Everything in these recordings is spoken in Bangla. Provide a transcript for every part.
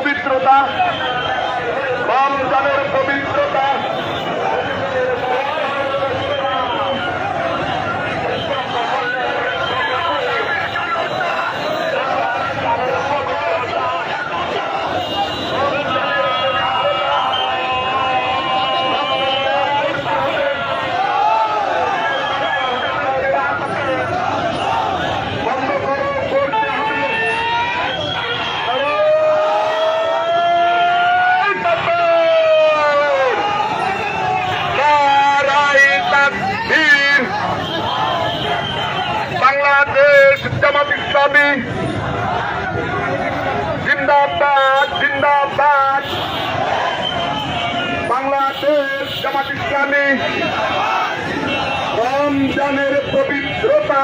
পবিত্রতা রমজানের পবিত্রতা বন্ধ করো করতে হবে নারায়ে তাকবীর। বাংলাদেশ জামাত ইসলামী জিন্দাবাদ জিন্দাবাদ। বাংলাদেশ জামাত ইসলামী রমজানের পবিত্রতা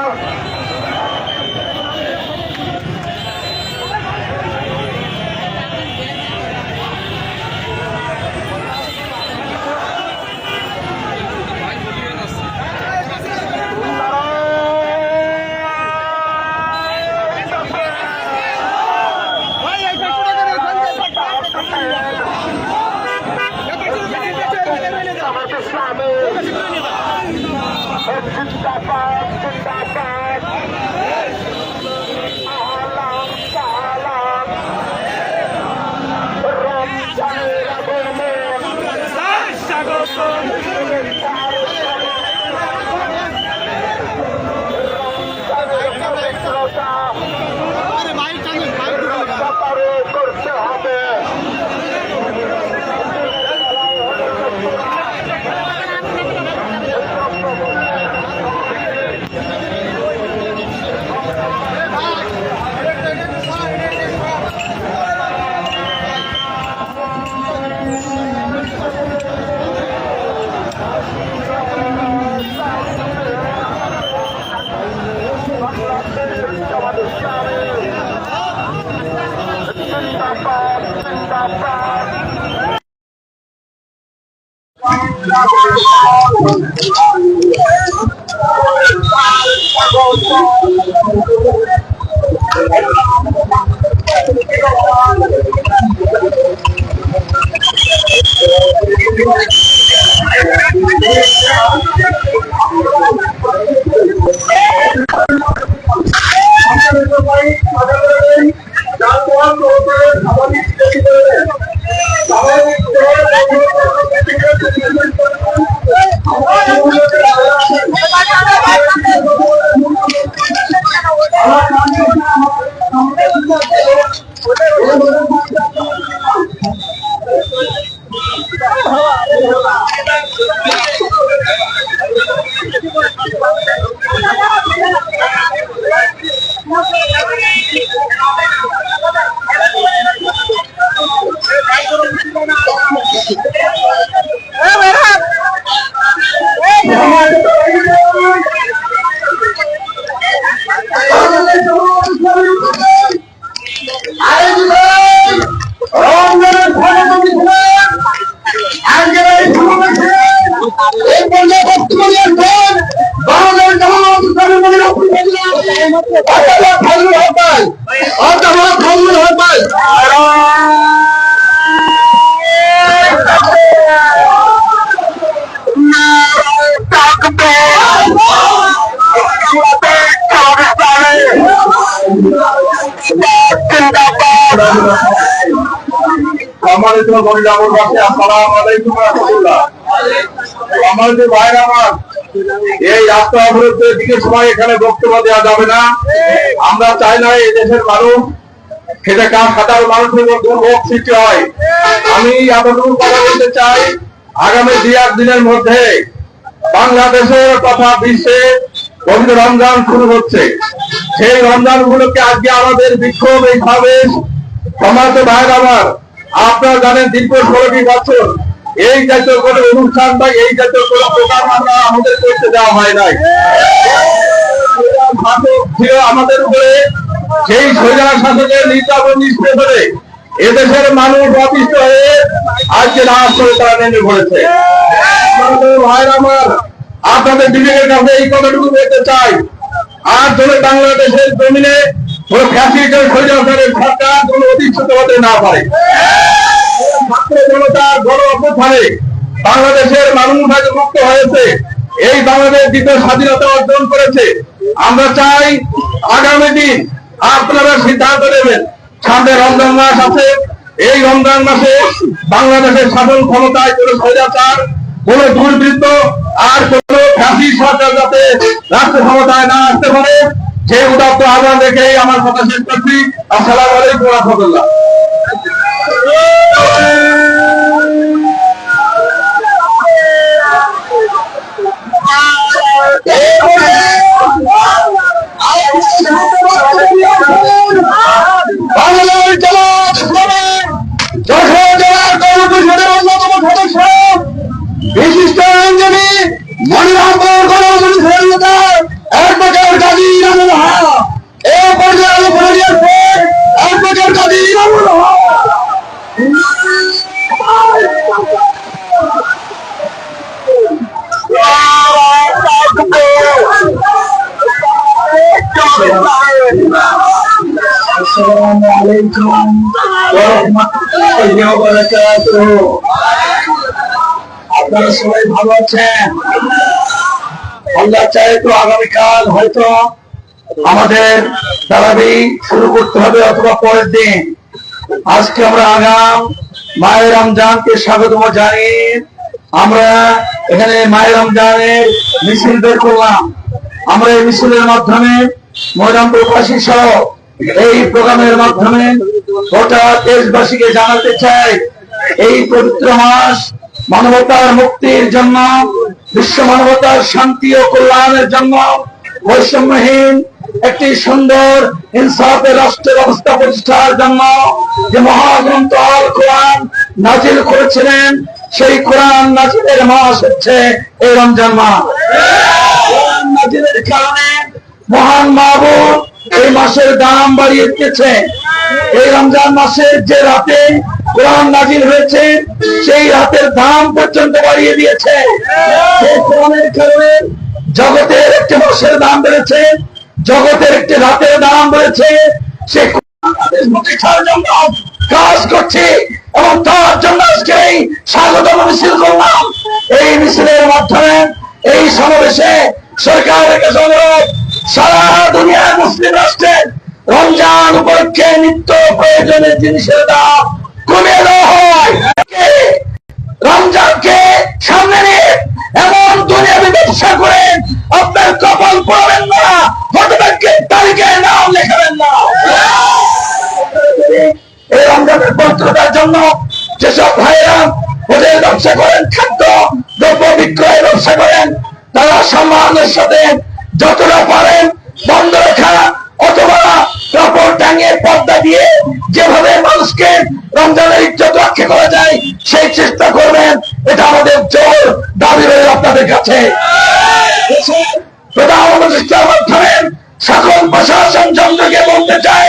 আমার, এই চাই না এই দেশের মানুষ খেটে কাজ মানুষের দুর্ভোগ সৃষ্টি হয়। আমি কথা বলতে চাই, আগামী দুই দিনের মধ্যে বাংলাদেশের তথা বিশ্বে পবিত্র রমজান শুরু হচ্ছে। সেই রমজান গুলোকে আজকে আমাদের বিক্ষোভ ভাইয়ের আমার আপনারা জানেন দীর্ঘ ষোলোটি বছর এই জাতীয় কোনো অনুষ্ঠান বা এই জাতীয় কোনো প্রোগ্রাম আমরা আমাদের করতে দেওয়া হয় নাই। ছিল আমাদের উপরে সেই শাসকের নির্যাতন এদেশের মানুষ হয়ে আজকে তারা নেমে পড়েছে। ভাইয়ের আমার, আপনাদের বিবেকের কাছে এই কথাটুকু বলতে চাই। আর ধরে বাংলাদেশের জমিনে কোন সরকার কোন অধিষ্ঠিত হতে না পারে। জনতার গণ অভ্যুত্থানে বাংলাদেশের মানুষ আজ মুক্ত হয়েছে। এই বাংলাদেশ দ্বিতীয় স্বাধীনতা অর্জন করেছে। আমরা চাই আগামী দিন আপনারা সিদ্ধান্ত নেবেন, সামনে রমজান মাস আছে। এই রমজান মাসে বাংলাদেশের শাসন ক্ষমতায় কোন স্বৈরাচার, কোন দুর্বৃত্ত আর কোন ফ্যাসি সরকার যাতে রাষ্ট্র ক্ষমতায় না আসতে পারে যে উদাত্ত আহ্বান রেখে আমার কথা শেষ করছি। আসসালামু আলাইকুম রহমতুল্লাহ। ওয়া বারাকাতুহু আপনারা সবাই ভালো আছেন আল্লাহ চাই তো হয়তো আমাদের তারাবি শুরু করতে হবে অথবা পরের দিন আজকে আমরা আগাম মায়ের রমজানকে স্বাগতম জানি আমরা এখানে মায়ের রমজানের মিছিল বের করলাম আমরা এই মিছিলের মাধ্যমে ময়রাম প্রকাশী সহ এই প্রোগ্রামের মাধ্যমে গোটা দেশবাসীকে জানাতে চাই, এই পবিত্র মাস মানবতার মুক্তির জন্য, বিশ্ব মানবতার শান্তি ও কল্যাণের জন্য বৈষম্যহীন একটি সুন্দর ইনসাফের রাষ্ট্র ব্যবস্থা প্রতিষ্ঠার জন্য যে মহাগ্রন্থ আল কোরআন নাজিল করেছিলেন, সেই কোরআন নাজিলের মাস হচ্ছে এই রমজান মাস। নাজিলের কারণে মহান মাহবুব এই মাসের দাম বাড়িয়ে দিয়েছে। এই রমজান মাসের যে রাতে কোরআন নাজিল হয়েছে, সেই রাতের দাম পর্যন্ত বাড়িয়ে দিয়েছে। জগতের একটি মাসের দাম বেড়েছে, জগতের একটি রাতের দাম বেড়েছে। সে কাজ করছে, এবং তার জন্য আজকে এই স্বাগত মিছিল করলাম। এই মিছিলের মাধ্যমে, এই সমাবেশে সরকারের কাছে অনুরোধ সারা দুনিয়ার মুসলিম রাষ্ট্রে রমজান উপলক্ষে নিত্য প্রয়োজনের জিনিসের দাম হয়। রমজানকে সামনে নিয়ে এমন দুনিয়াবি ব্যবসা করেন আপনার কপাল পড়বেন না, ভোটব্যাংকের তালিকায় নাম লেখাবেন না। এই রমজানের পবিত্রতার জন্য যেসব ভাইরা হোটেল ব্যবসা করেন, খাদ্য, দ্রব্য বিক্রয় ব্যবসা করেন, তারা সম্মানের সাথে যতটা পারেন বন্ধ রাখা অথবা কাপড় টাঙিয়ে পর্দা দিয়ে যেভাবে মানুষকে রমজানের ইজ্জত রক্ষা করা যায়, সেই চেষ্টা করবেন। এটা আমাদের জোর দাবি রয়েছে আপনাদের কাছে। সকল প্রশাসন যন্ত্রকে বলতে চাই,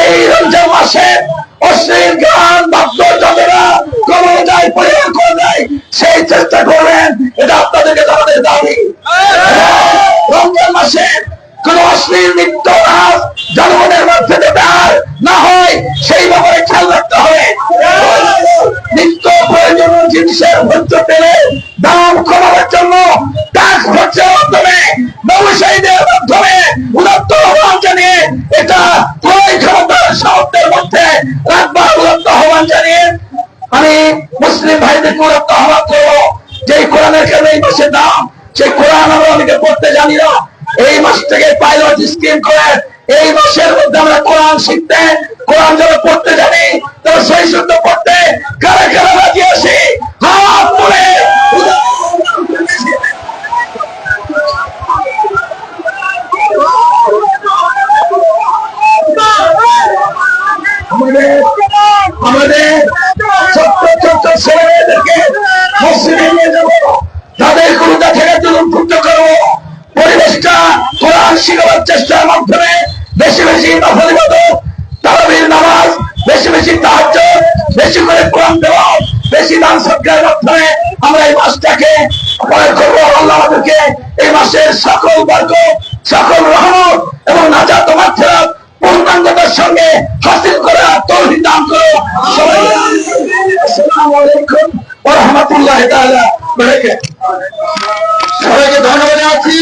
এই রমজান মাসে অশ্লীল এই মাসের মধ্যে আমরা কোরআন শিখতে, কোরআন যারা পড়তে জানি, তারা সেই শুদ্ধ পড়তে কারা কারা রাজি আসি হাত তুলে। এই মাসটাকে আল্লাহকে এই মাসের সকল বর্গ সকল রহমত এবং নাজা তোমার ফেরত পূর্ণাঙ্গতার সঙ্গে হাসিল করা তৌহিদ দান করো। সবাই আসসালামু আলাইকুম ওয়া রাহমাতুল্লাহি তাআলা। সবাইকে ধন্যবাদ জানাচ্ছি।